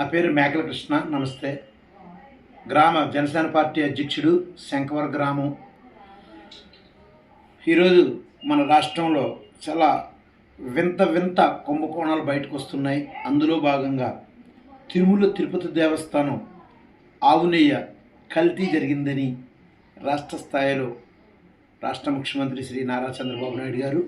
నా పేరు మేకల కృష్ణ నమస్తే. గ్రామ జనసేన పార్టీ అధ్యక్షుడు శంకవర గ్రామం. ఈరోజు మన రాష్ట్రంలో చాలా వింత వింత కుంభకోణాలు బయటకు వస్తున్నాయి. అందులో భాగంగా తిరుమల తిరుపతి దేవస్థానం ఆవునేయ కల్తీ జరిగిందని రాష్ట్ర స్థాయిలో రాష్ట్ర ముఖ్యమంత్రి శ్రీ నారా చంద్రబాబు నాయుడు గారు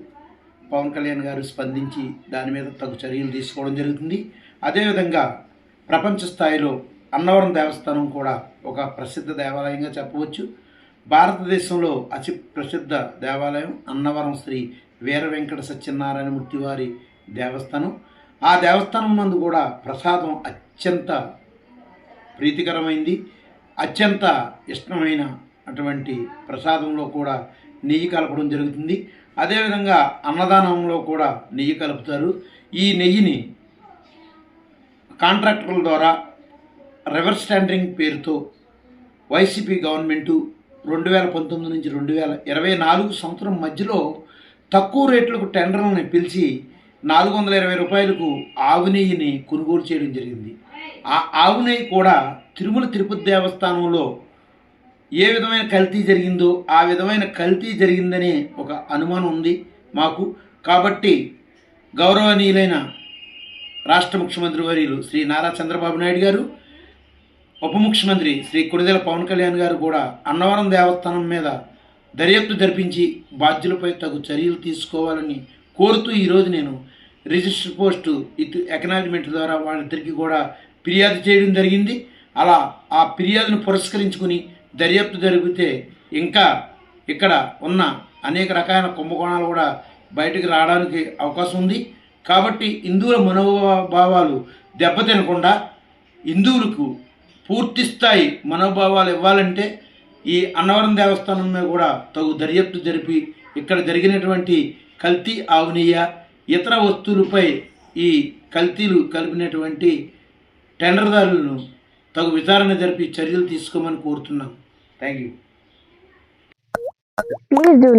పవన్ కళ్యాణ్ గారు స్పందించి దాని మీద తగు చర్యలు తీసుకోవడం జరుగుతుంది. అదేవిధంగా ప్రపంచ స్థాయిలో అన్నవరం దేవస్థానం కూడా ఒక ప్రసిద్ధ దేవాలయంగా చెప్పవచ్చు. భారతదేశంలో అతి ప్రసిద్ధ దేవాలయం అన్నవరం శ్రీ వీర వెంకట సత్యనారాయణమూర్తి వారి దేవస్థానం. ఆ దేవస్థానం నందు కూడా ప్రసాదం అత్యంత ప్రీతికరమైంది. అత్యంత ఇష్టమైన అటువంటి ప్రసాదంలో కూడా నెయ్యి కలపడం జరుగుతుంది. అదేవిధంగా అన్నదానంలో కూడా నెయ్యి కలుపుతారు. ఈ నెయ్యిని కాంట్రాక్టర్ల ద్వారా రివర్స్ టెండరింగ్ పేరుతో వైసీపీ గవర్నమెంటు రెండు వేల పంతొమ్మిది నుంచి రెండు వేల ఇరవై నాలుగు సంవత్సరం మధ్యలో తక్కువ రేట్లకు టెండర్లను పిలిచి నాలుగు వందల ఇరవై రూపాయలకు ఆవు నెయ్యిని కొనుగోలు చేయడం జరిగింది. ఆ ఆవు నెయ్యి కూడా తిరుమల తిరుపతి దేవస్థానంలో ఏ విధమైన కల్తీ జరిగిందో ఆ విధమైన కల్తీ జరిగిందనే ఒక అనుమానం ఉంది మాకు. కాబట్టి గౌరవనీయులైన రాష్ట్ర ముఖ్యమంత్రి వర్యులు శ్రీ నారా చంద్రబాబు నాయుడు గారు ఉప ముఖ్యమంత్రి శ్రీ కొడిదెల పవన్ కళ్యాణ్ గారు కూడా అన్నవరం దేవస్థానం మీద దర్యాప్తు జరిపించి బాధ్యులపై తగు చర్యలు తీసుకోవాలని కోరుతూ ఈరోజు నేను రిజిస్టర్ పోస్టు ఇటు ఎకనాలజ్మెంట్ ద్వారా వాళ్ళిద్దరికీ కూడా ఫిర్యాదు చేయడం జరిగింది. అలా ఆ ఫిర్యాదును పురస్కరించుకుని దర్యాప్తు జరిగితే ఇంకా ఇక్కడ ఉన్న అనేక రకాల కుంభకోణాలు కూడా బయటకు రావడానికి అవకాశం ఉంది. కాబట్టి హిందువుల మనోభావాలు దెబ్బతినకుండా హిందువులకు పూర్తి స్థాయి మనోభావాలు ఇవ్వాలంటే ఈ అన్నవరం దేవస్థానం మీద కూడా తగు దర్యాప్తు జరిపి ఇక్కడ జరిగినటువంటి కల్తీ ఆవునీయ ఇతర వస్తువులపై ఈ కల్తీలు కలిపినటువంటి టెండర్దారులను తగు విచారణ జరిపి చర్యలు తీసుకోమని కోరుతున్నాం థ్యాంక్ యూ Please do.